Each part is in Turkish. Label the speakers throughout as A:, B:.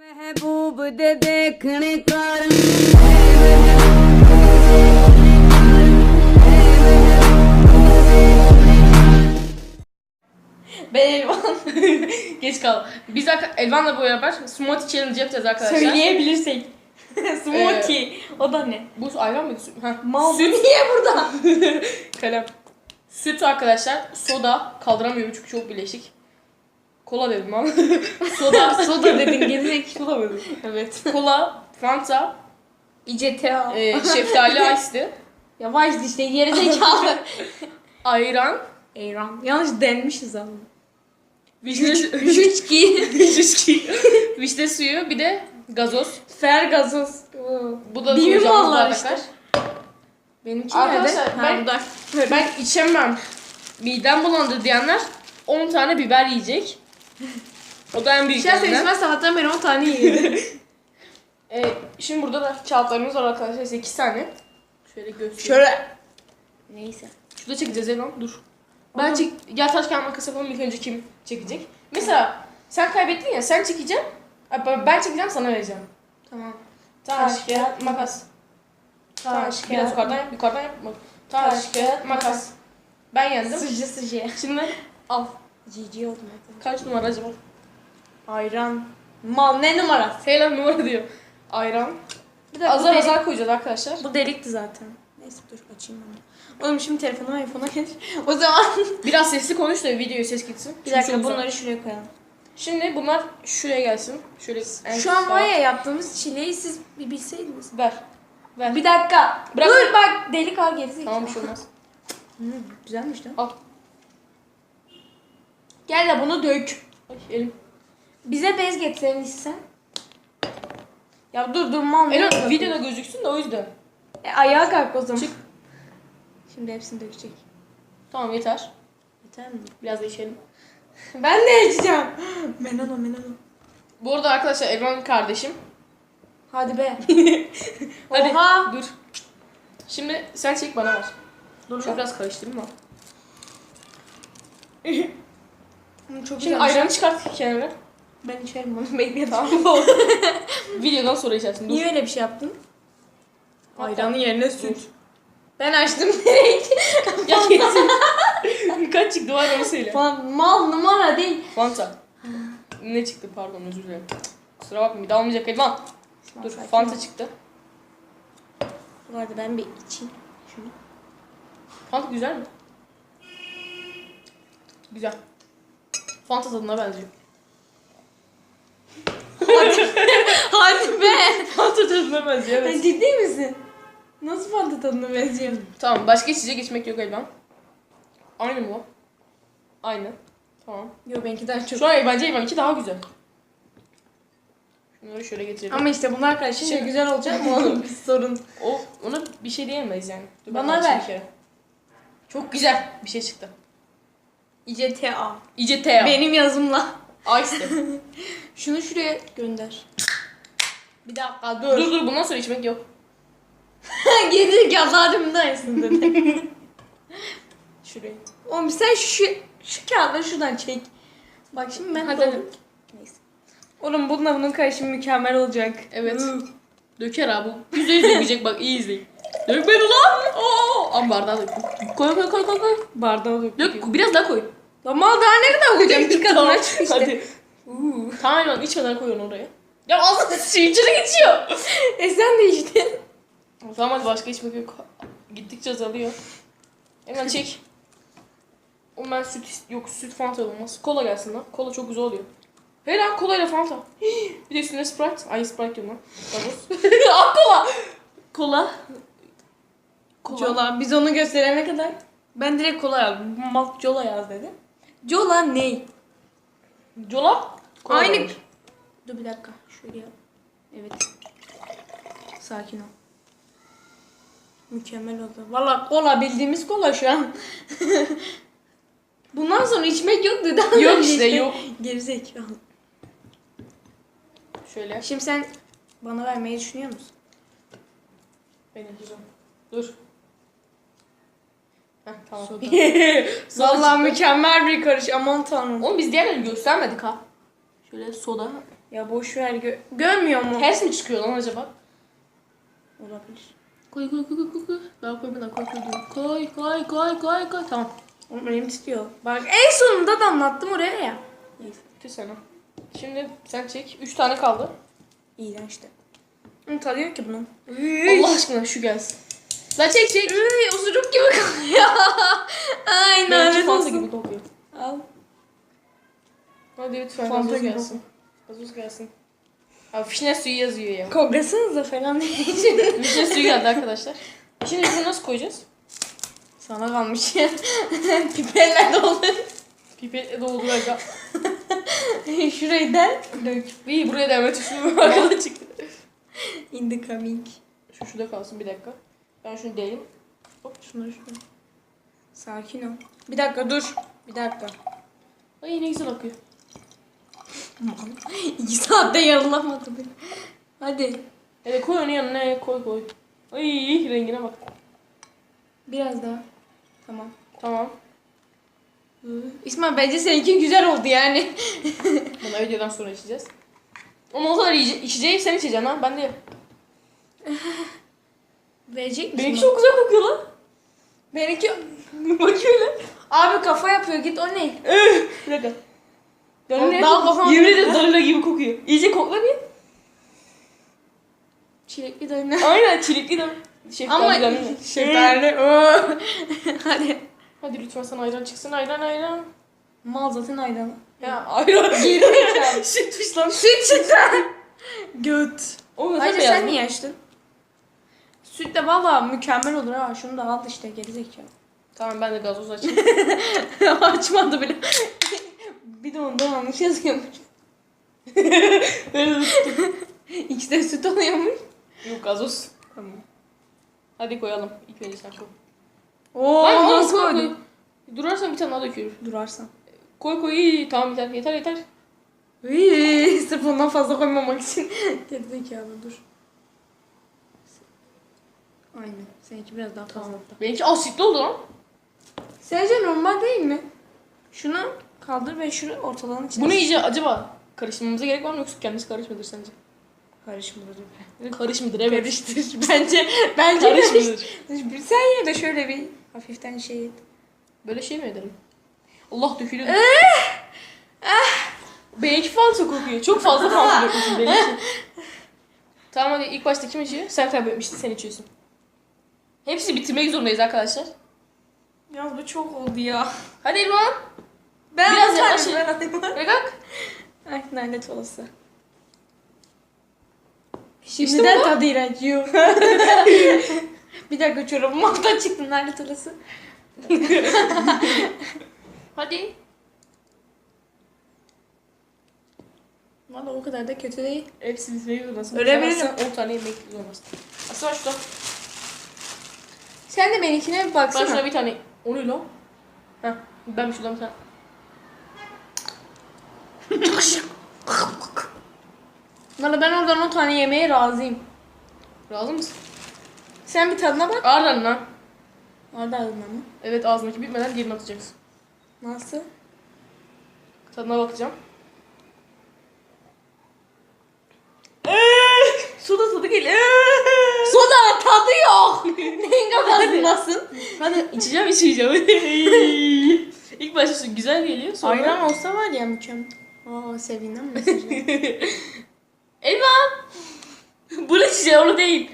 A: महबूब दे देखने कारण
B: Ben Elvan.
C: Geç kal. Biz arka- Elvan'la beraber smoothie challenge yapacağız arkadaşlar.
B: Söyleyebilirsek. Smoothie. o da ne?
C: Bu ayran mıydı? Süt. Heh.
B: Mal
C: Süt.
B: niye burada?
C: Kalem. Süt arkadaşlar. Soda. Kaldıramıyorum çünkü çok bileşik. Kola dedim lan. soda.
B: Soda dedin gerizek.
C: Soda dedim.
B: Evet.
C: Kola. Fanta.
B: İCTA.
C: E, şeftali ice'di.
B: Yavaş işte gerizekalı.
C: Ayran.
B: Eyran. Yanlış denmişiz ama.
C: Vişne,
B: Jüçki.
C: vişne, vişne suyu. Bir de gazoz.
B: Fer gazoz.
C: Bu da
B: mi
C: koyacağımız
B: vallahi
C: bardaklar.
B: işte? Benimki
C: Arkadaşlar,
B: nerede?
C: ben-
B: burada.
C: Ben içemem. Midem bulandı diyenler 10 tane biber yiyecek. O da en büyük
B: Şahsen
C: elinden.
B: içmezse hatta ben 10 tane yedim.
C: Ee, şimdi burada da kağıtlarımız var arkadaşlar. 8 tane. Şöyle göstereyim.
B: Şöyle. Neyse.
C: Şurada çekeceğiz Elon. Dur. Ben çek... Gel taş kağıt makas yapalım. İlk önce kim çekecek? Mesela sen kaybettin ya sen çekeceksin. Ay, Ben çekeceğim sana vereceğim.
B: Tamam.
C: Taş,
B: Taş,
C: kağıt, makas.
B: Taş,
C: Biraz
B: kağıt,
C: yukarıdan yap. Yukarıdan yap. Taş,
B: Taş,
C: kağıt, makas. Ben yendim.
B: Sıcı sıcı.
C: Şimdi al.
B: Cici oldum zaten.
C: Kaç numara acaba?
B: Ayran. Mal ne numarası?
C: Seylan numara diyor. Ayran.
B: Bir de
C: Azar
B: bu,
C: azar koyacağız arkadaşlar.
B: bu delikti zaten. Neyse dur açayım onu. Oğlum şimdi telefonuma iPhone'a geç. O zaman
C: Biraz sesli konuş da videoya ses gitsin.
B: bir
C: Çünkü
B: dakika
C: çok
B: bunları şuraya koyalım.
C: Şimdi bunlar şuraya gelsin. Şöyle en
B: Şu an
C: sağa-
B: var ya yaptığımız çileyi siz bir bilseydiniz.
C: Ver. Ver.
B: Bir dakika.
C: Bırak.
B: Dur bak delik al gerisi.
C: Tamam bir şey olmaz.
B: Hı, güzelmiş lan.
C: Al.
B: Gel de bunu dök.
C: Elim.
B: Bize bez getirelim sen. Ya dur dur mal ne
C: Elo
B: yapıyorsun?
C: videoda gözüksün de o yüzden.
B: E, ayağa kalk o zaman.
C: Çık.
B: Şimdi hepsini dökecek.
C: Tamam yeter.
B: Yeter mi?
C: Biraz da içelim.
B: Ben de içeceğim. Menano menano.
C: Bu arada arkadaşlar Elvan kardeşim.
B: Hadi be.
C: Hadi
B: Oha.
C: dur. Şimdi sen çek bana ver.
B: Dur
C: Şöyle biraz karıştırayım
B: Çok
C: Şimdi
B: güzel.
C: ayranı çıkart kenara.
B: Ben içerim onu bekle
C: Tamam. Videodan sonra içersin. Dur.
B: Niye öyle bir şey yaptın?
C: Ayranın yerine süt.
B: Ben açtım direkt.
C: Ya kesin. Kaç çıktı var onu söyle.
B: Falan mal numara değil.
C: Fanta. ne çıktı pardon özür dilerim. Kusura bakma bir daha olmayacak Elvan. Dur
B: Sakin
C: Fanta
B: ol.
C: çıktı.
B: Bu arada ben bir içeyim. Şunu.
C: Fanta güzel mi? Güzel. Fanta tadına benziyor.
B: Hadi be.
C: Fanta tadına benziyor
B: Sen
C: evet.
B: ciddi misin? Nasıl fanta tadına benziyor?
C: Tamam başka içecek içmek yok Elvan. Aynı mı o? Aynı. Tamam.
B: Yok benimkinden çok.
C: Şu an bence Elvan'ınki daha güzel. Şunları şöyle getirelim.
B: Ama işte bunlar karışınca
C: Şimdi-
B: güzel olacak mı oğlum? Bir sorun.
C: O ona bir şey diyemeyiz yani. Dur, ben
B: Bana
C: açayım
B: ver.
C: bir kere. Çok güzel bir şey çıktı.
B: İCTA.
C: T
B: Benim yazımla.
C: De.
B: Şunu şuraya gönder. Bir dakika
C: dur dur bundan sonra içmek yok.
B: Geri yazarım da aynısını dedi.
C: Şuraya.
B: Oğlum sen şu, şu kağıdları şuradan çek. Bak şimdi ben
C: Hadi, hadi.
B: Neyse. Oğlum bununla bunun karışımı mükemmel olacak.
C: Evet. Döker abi. Yüzde yüz dökecek bak iyi izleyin. Dökme ulan. Oo. Ama bardağa dök. Koy koy koy koy koy.
B: Bardağı dök.
C: Dök biraz daha koy.
B: Lan mal daha ne kadar koyacağım? Bir kadın aç işte.
C: Hadi. Uuu. Tamam lan içmeden koy onu oraya. Ya ağzına sıçıyor içine geçiyor.
B: E sen de işte.
C: Tamam hadi başka içmek yok. Gittikçe azalıyor. Hemen çek. O ben süt ist- yok süt fanta olmaz. Kola gelsin lan. Kola çok güzel oluyor. Hey lan kola ile fanta. Hii, Bir de üstüne sprite. Ay sprite diyorum lan. Gazoz. Aa kola. Kola. Kola.
B: Cola. Biz onu gösterene kadar. Ben direkt kola yazdım. Mal Cola yaz dedi. Cola ne?
C: Cola. Kola
B: Aynı.
C: demiş.
B: Dur bir dakika. Şöyle yap. Evet. Sakin ol. Mükemmel oldu. Valla kola bildiğimiz kola şu an. Bundan sonra içmek yok dedi.
C: Yok işte, yok.
B: Gerizekalı.
C: Şöyle.
B: Şimdi sen bana vermeyi düşünüyor musun?
C: Ben yapacağım. Dur. Heh, tamam.
B: Soda.
C: Soda
B: Valla
C: çıktı.
B: mükemmel bir karış. Aman tanrım.
C: Oğlum biz diğerlerini göstermedik ha. Şöyle soda.
B: Ya boş ver gö görmüyor mu?
C: Ters mi çıkıyor lan acaba?
B: Olabilir.
C: Koy koy koy koy koy, koy. Daha koy koy koy. Koy koy koy koy koy. Tamam.
B: Oğlum elim titriyor. Bak en sonunda damlattım oraya ya.
C: Neyse. Bitti sana. Şimdi sen çek. Üç tane kaldı.
B: İğrençti. Hı, tadı yok ki bunun.
C: Allah aşkına şu gelsin. Lan çek çek.
B: Üy, osuruk gibi kokuyor. Ay
C: Benimki Fanta gibi kokuyor.
B: Al.
C: Hadi lütfen
B: Fanta
C: gazoz gelsin. Gazoz gelsin. Abi fişne suyu yazıyor ya.
B: Koklasanıza falan diyeceğim.
C: fişne suyu geldi arkadaşlar. Şimdi bunu nasıl koyacağız?
B: Sana kalmış ya. Pipetle doldur.
C: Pipetle dolduracağım.
B: Şurayı del. Dök.
C: İyi buraya devam et. Şunu arkada çıktı.
B: In the coming.
C: Şu şurada kalsın bir dakika. Ben şunu deleyim.
B: Şunları şunu. Sakin ol. Bir dakika dur. Bir dakika.
C: Ay ne güzel akıyor.
B: İki saatte yarılamadı bile. Hadi.
C: Hadi koy onu yanına koy koy. Ay rengine bak.
B: Biraz daha. Tamam.
C: Tamam.
B: İsmail bence seninki güzel oldu yani.
C: Bunu videodan sonra içeceğiz. Ama o kadar iyice, içeceği sen içeceksin ha. Ben de.
B: Verecek misin?
C: Benimki çok güzel kokuyor lan.
B: Benimki...
C: Bak şöyle.
B: Abi kafa yapıyor git o ne?
C: Bir dakika.
B: Daha kafam-
C: Yemin ederim dalila gibi kokuyor. İyice kokla bir.
B: Çilekli dayına.
C: Aynen çilekli de. Şeftali
B: Ama
C: dalila.
B: şeftali. oo. Hadi.
C: Hadi lütfen sana ayran çıksın. Ayran ayran.
B: Mal zaten ayranı.
C: Ya ayran.
B: Geri
C: Sütmüş lan.
B: Süt çıktı. Göt.
C: Nasıl
B: Ayrıca sen niye açtın? Süt de valla mükemmel olur ha. Şunu da al işte gerizekalı.
C: Tamam ben de gazoz açayım.
B: Açmadı bile. bir de onda yanlış yazıyormuş. İkisi de süt oluyormuş.
C: Yok gazoz.
B: Tamam.
C: Hadi koyalım. İlk önce sen koy.
B: Oo,
C: bunu
B: nasıl
C: koy,
B: koydun?
C: koy. Durarsan bir tane daha döküyoruz.
B: Durarsan.
C: Koy koy iyi. Tamam yeter yeter yeter.
B: Iiii, sırf ondan fazla koymamak için. Gerizekalı dur. Aynen. Seninki biraz daha fazla.
C: Benimki asitli oldu lan.
B: Sence normal değil mi? Şunu kaldır ve şunu ortalığın içine.
C: Bunu iyice acaba karıştırmamıza gerek var mı yoksa kendisi karışmıdır sence?
B: karışmıyor.
C: Karışmıdır evet.
B: Karıştır. Bence bence
C: Karışmıyor.
B: karıştır. Sen yine de şöyle bir hafiften şey et.
C: Böyle şey mi edelim? Allah dökülüyor. Benimki fazla kokuyor. Çok fazla fazla dökmüşüm benimki. tamam hadi ilk başta kim içiyor? Sen kaybetmiştin sen içiyorsun. Hepsini bitirmek zorundayız arkadaşlar.
B: Ya bu çok oldu ya.
C: Hadi İlman.
B: Ben
C: Biraz
B: atarım,
C: yaklaşın.
B: ben atayım.
C: Ve kalk.
B: Ay lanet olası.
C: İşte
B: Şimdiden
C: bu.
B: tadı iğrenç yiyor. bir dakika çorabım alttan çıktı lanet olası.
C: Hadi.
B: Valla o kadar da kötü değil.
C: Hepsini bitmek zorundasın.
B: Ölebilirim.
C: Bitiremezsen 10 tane yemek zorundasın. Aslında şurada.
B: Sen de benimkine bir
C: Ben
B: baksana.
C: şurada bir tane. O ne lan? Heh. Ben şuradan bir tane.
B: Valla ben oradan 10 tane yemeye razıyım.
C: Razı mısın?
B: Sen bir tadına bak.
C: Ardından lan.
B: Ağzına mı?
C: Evet ağzındaki bitmeden diğerini atacaksın.
B: Nasıl?
C: Tadına bakacağım.
B: Soda tadı geliyor. Soda tadı yok. Neyin kafasındasın?
C: Hadi içeceğim içeceğim. İlk başta su güzel geliyor sonra.
B: Ayran olsa var ya mükemmel. Aa sevindim mesajı.
C: Elvan! Bunu içeceğim onu değil.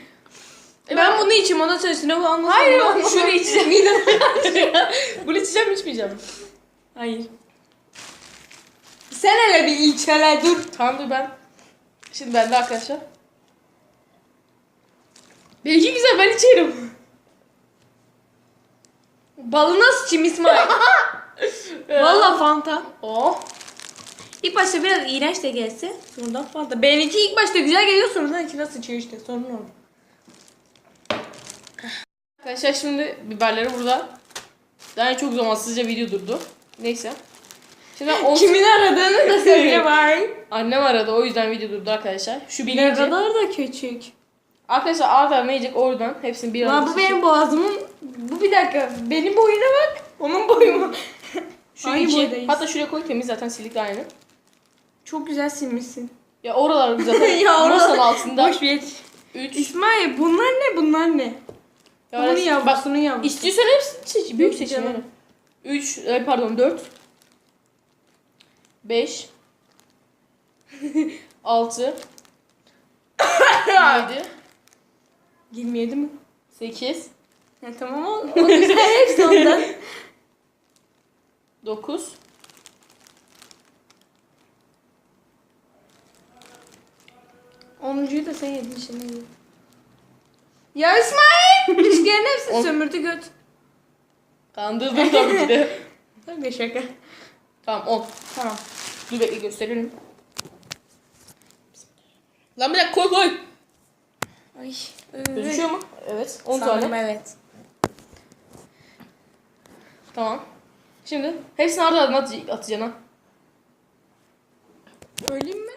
B: ben bunu içeyim ondan söylesine bu anlasın.
C: Hayır şunu içeceğim. Bunu içeceğim içmeyeceğim.
B: Hayır. Sen hele bir iç hele dur.
C: Tamam dur ben. Şimdi ben de arkadaşlar. Benimki güzel ben içerim.
B: Balına sıçayım İsmail. Valla Fanta.
C: Oh.
B: İlk başta biraz iğrenç de gelse sonradan Fanta. Benimki ilk başta güzel geliyor sonradan içine sıçıyor işte sorun oldu.
C: Arkadaşlar şimdi biberleri burada. Yani çok zamansızca video durdu. Neyse. Şimdi ben on...
B: Kimin aradığını da söyle bari.
C: Annem aradı o yüzden video durdu arkadaşlar. Şu
B: Ne
C: birinci.
B: kadar da küçük.
C: Arkadaşlar arda ne yiyecek oradan hepsini bir
B: Lan
C: arada
B: bu
C: seçip-
B: benim boğazımın... Bu bir dakika. Benim boyuna bak. Onun boyu mu?
C: Şu
B: Aynı
C: iki.
B: boydayız.
C: Hatta şuraya koy temiz zaten silik aynı.
B: Çok güzel silmişsin.
C: Ya oralar zaten
B: Ya oralar-
C: masanın altında.
B: Boş ver.
C: 3.
B: İsmail bunlar ne bunlar ne? Bunun
C: Bak
B: yavrusunun yavrusu.
C: istiyorsan hepsini seç. Büyük
B: Yok
C: seçin
B: canım.
C: yani. 3 pardon 4 5 6 7
B: 27 mi?
C: 8
B: Ya tamam o, o güzel hepsi ondan.
C: 9
B: Onuncuyu da sen yedin şimdi. Ya İsmail! Üçgenin hepsini
C: On-
B: sömürdü göt.
C: Kandırdım tabii ki de.
B: Tabii şaka.
C: Tamam 10.
B: Tamam.
C: Dur bekle gösterelim. Lan bir dakika koy koy.
B: Ay.
C: Gözüküyor mu? Evet. 10
B: Sanırım
C: tane.
B: evet.
C: Tamam. Şimdi hepsini arda ardına at atacaksın ha.
B: Öleyim mi?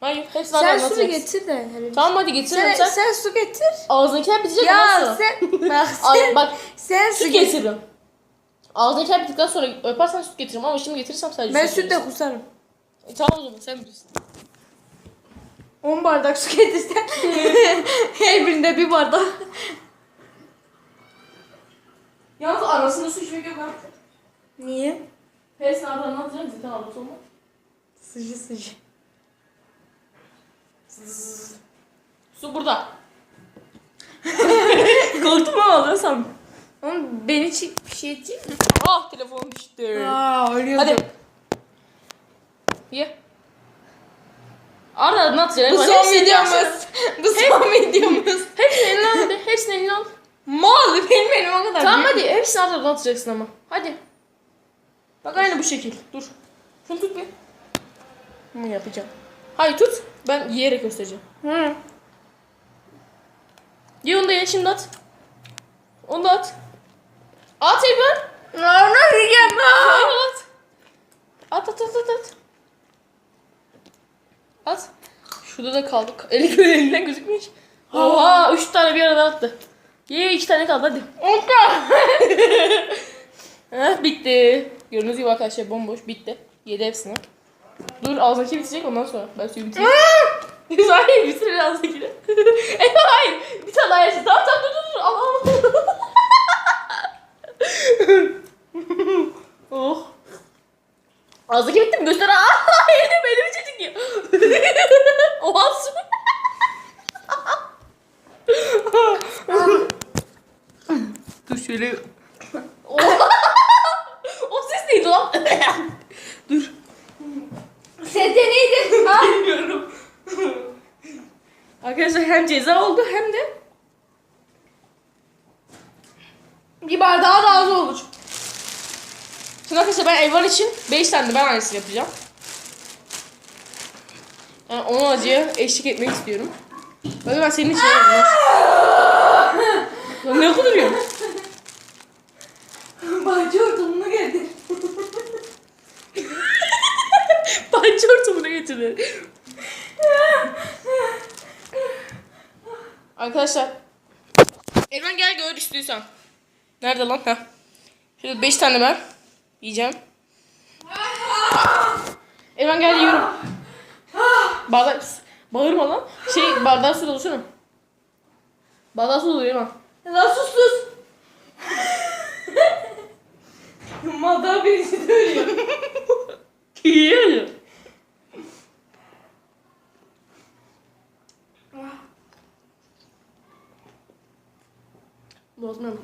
C: Hayır. Hepsini arda
B: Sen
C: ardına
B: su
C: atacaksın.
B: getir de. hele bir-
C: Tamam hadi getir.
B: Sen,
C: Sen,
B: sen, su getir.
C: ağzındakiler bitecek ondan
B: Ya
C: sonra.
B: sen bak
C: Ay,
B: sen,
C: bak
B: sen su
C: süt
B: getir.
C: getiririm. Ağzındakiler bittikten sonra öpersen süt getiririm ama şimdi getirirsem sadece
B: Ben
C: süt
B: de
C: verirsin.
B: kusarım.
C: E, tamam o zaman sen bilirsin.
B: 10 bardak su getirsen her birinde bir bardak.
C: Yalnız arasında su içmek yok ha.
B: Niye?
C: Hepsini arda ardına atacaksın zaten arada olma.
B: Sıcı sıcı.
C: Su burada.
B: Koltuğuma alırsam. Oğlum beni çek bir şey edecek mi?
C: Ah telefon düştü.
B: Aa ölüyordum.
C: Hadi. Ye. Arda ardına atacaksın.
B: Bu
C: Hepsini
B: son
C: al.
B: videomuz. Bu son videomuz.
C: Hepsini eline al hadi. Hepsini eline al.
B: Mal benim elim o kadar.
C: Tamam
B: büyük.
C: hadi hepsini arda ardına atacaksın ama. Hadi. Bak aynı bu şekil. Dur. Şunu tut bir.
B: Bunu yapacağım.
C: Hayır tut. Ben yiyerek göstereceğim.
B: Hı.
C: Ye onu da ye şimdi at. Onu da at. At Eymen.
B: Nasıl yiyeceğim
C: at. At at at at at. At. Şurada da kaldık. Eli böyle elinden gözükmüyor hiç. Oha üç tane bir arada attı. Ye iki tane kaldı hadi. Heh, bitti. Gördüğünüz gibi arkadaşlar bomboş bitti. Yedi hepsini. Dur ağzındaki bitecek ondan sonra. Ben suyu bitireyim. hayır bitir ağzındakini. Eyvah hayır. Bir tane daha yersin. Tamam tamam dur dur dur. Al al. oh. Ağzındaki bitti mi? Göster. Aa, elim elimi çekiyor. Oha su. dur şöyle. Oha. o ses neydi lan? dur.
B: Sen de neydin?
C: Bilmiyorum. Arkadaşlar hem ceza oldu hem de bir bardağı daha az olur. Şimdi arkadaşlar ben Elvan için 5 tane de ben aynısını yapacağım. Yani onun acıya eşlik etmek istiyorum. Böyle ben senin için yapacağım. Lan ne kuduruyorsun?
B: Bahçe ortamına getir.
C: Bahçe ortamına getirdi. Arkadaşlar. Elvan gel gör istiyorsan. Nerede lan? Heh. Şöyle 5 tane ben yiyeceğim. Elvan gel yiyorum. Bardak bağırma lan. Şey bardağı su dolusana. Bardağı su doluyor Elvan.
B: Lan sus sus. Madara birisi de ölüyor.
C: Yiyor. Bozmam.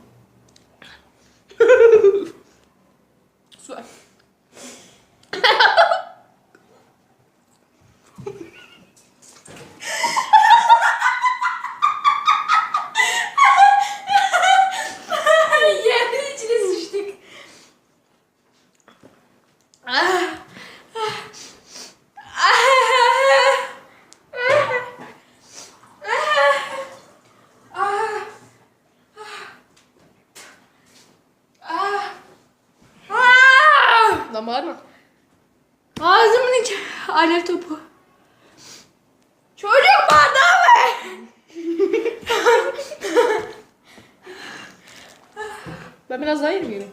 C: Su ver.
B: Yerin içine sıçtık. Ah.
C: Lan bağırma.
B: Ağzımın içi alev topu. Çocuk bardağı ver.
C: Ben biraz daha yerim.